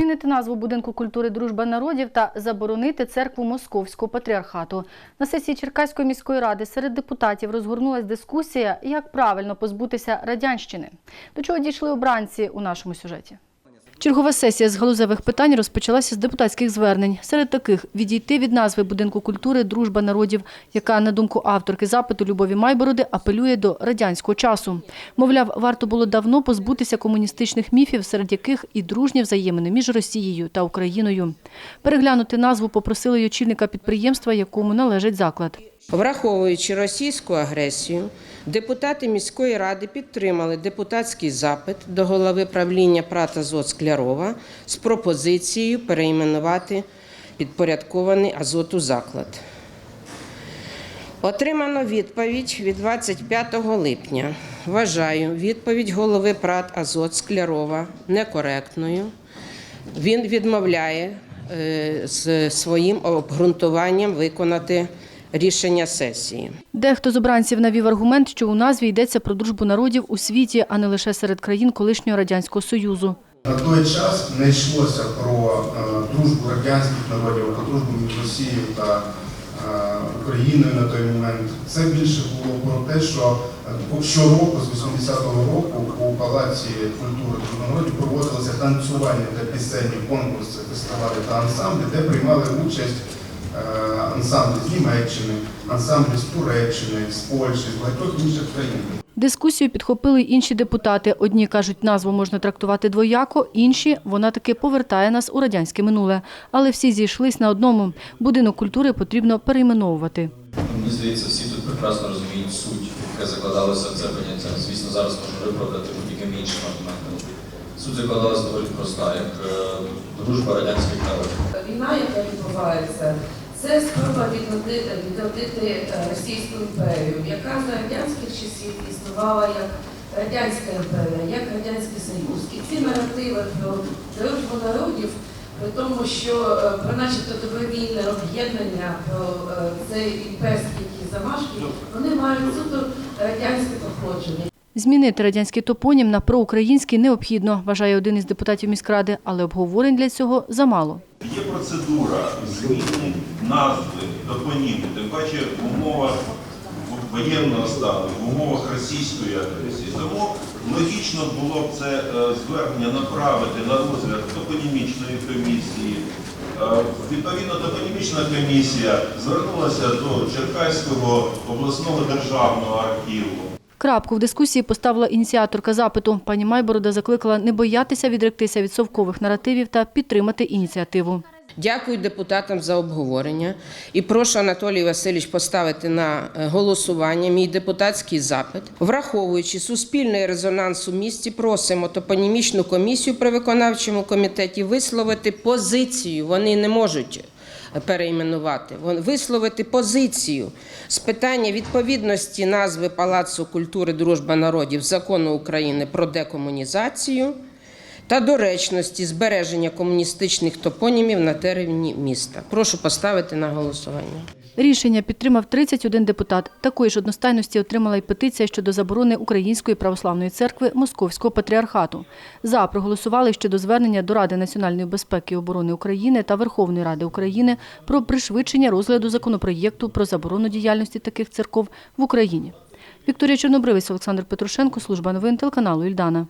Змінити назву будинку культури Дружба народів та заборонити церкву Московського патріархату. На сесії Черкаської міської ради серед депутатів розгорнулась дискусія, як правильно позбутися радянщини. До чого дійшли обранці у нашому сюжеті. Чергова сесія з галузевих питань розпочалася з депутатських звернень. Серед таких відійти від назви будинку культури Дружба народів, яка, на думку авторки запиту Любові Майбороди, апелює до радянського часу. Мовляв, варто було давно позбутися комуністичних міфів, серед яких і дружні взаємини між Росією та Україною. Переглянути назву попросили й очільника підприємства, якому належить заклад. Враховуючи російську агресію, депутати міської ради підтримали депутатський запит до голови правління ПРАТ Склярова з пропозицією перейменувати підпорядкований азоту заклад. Отримано відповідь від 25 липня. Вважаю відповідь голови ПРАТ «Азот» Склярова некоректною. Він відмовляє е, з своїм обґрунтуванням виконати рішення сесії. Дехто з обранців навів аргумент, що у назві йдеться про дружбу народів у світі, а не лише серед країн колишнього радянського союзу. На той час не йшлося про е, дружбу радянських народів, про дружбу між Росією та е, Україною на той момент. Це більше було про те, що е, щороку з 80-го року у Палаці культури та народів проводилися танцювальні та пісенні конкурси, фестивалі та ансамблі, де приймали участь ансамблі з Німеччини, ансамблі з Туреччини, з Польщі, з багатьох інших країн. Дискусію підхопили інші депутати. Одні кажуть, назву можна трактувати двояко, інші – вона таки повертає нас у радянське минуле. Але всі зійшлись на одному – будинок культури потрібно перейменовувати. Мені здається, всі тут прекрасно розуміють суть, яка закладалася в це поняття. Звісно, зараз можна виправдати будь-якими іншими аргументами. Суть закладалася доволі проста, як е, дружба радянських народів. Війна, яка відбувається, це спроба відродити, відродити е, Російську імперію, яка за радянських часів існувала як Радянська імперія, як Радянський Союз. І ці наративи про дружбу народів, при тому, що е, про начебто добровільне об'єднання, про е, цей імперський замашки, вони мають суто радянське походження. Змінити радянський топонім на проукраїнський необхідно, вважає один із депутатів міськради, але обговорень для цього замало. Є процедура зміни назви топоніму, тим паче в умовах воєнного стану, в умовах російської агресії. Тому логічно було б це е, звернення направити на розгляд топонімічної комісії. Е, Відповідно, топонімічна комісія звернулася до Черкаського обласного державного архіву. Крапку в дискусії поставила ініціаторка запиту. Пані Майборода закликала не боятися відректися від совкових наративів та підтримати ініціативу. Дякую депутатам за обговорення і прошу Анатолій Васильович поставити на е, голосування мій депутатський запит. Враховуючи суспільний резонанс у місті, просимо топонімічну комісію при виконавчому комітеті висловити позицію. Вони не можуть перейменувати, Вон- висловити позицію з питання відповідності назви Палацу культури Дружба народів закону України про декомунізацію та доречності збереження комуністичних топонімів на терені міста. Прошу поставити на голосування. Рішення підтримав 31 депутат. Такої ж одностайності отримала й петиція щодо заборони Української православної церкви Московського патріархату. За проголосували щодо звернення до Ради національної безпеки і оборони України та Верховної Ради України про пришвидшення розгляду законопроєкту про заборону діяльності таких церков в Україні. Вікторія Чорнобривець, Олександр Петрушенко, служба новин телеканалу Ільдана.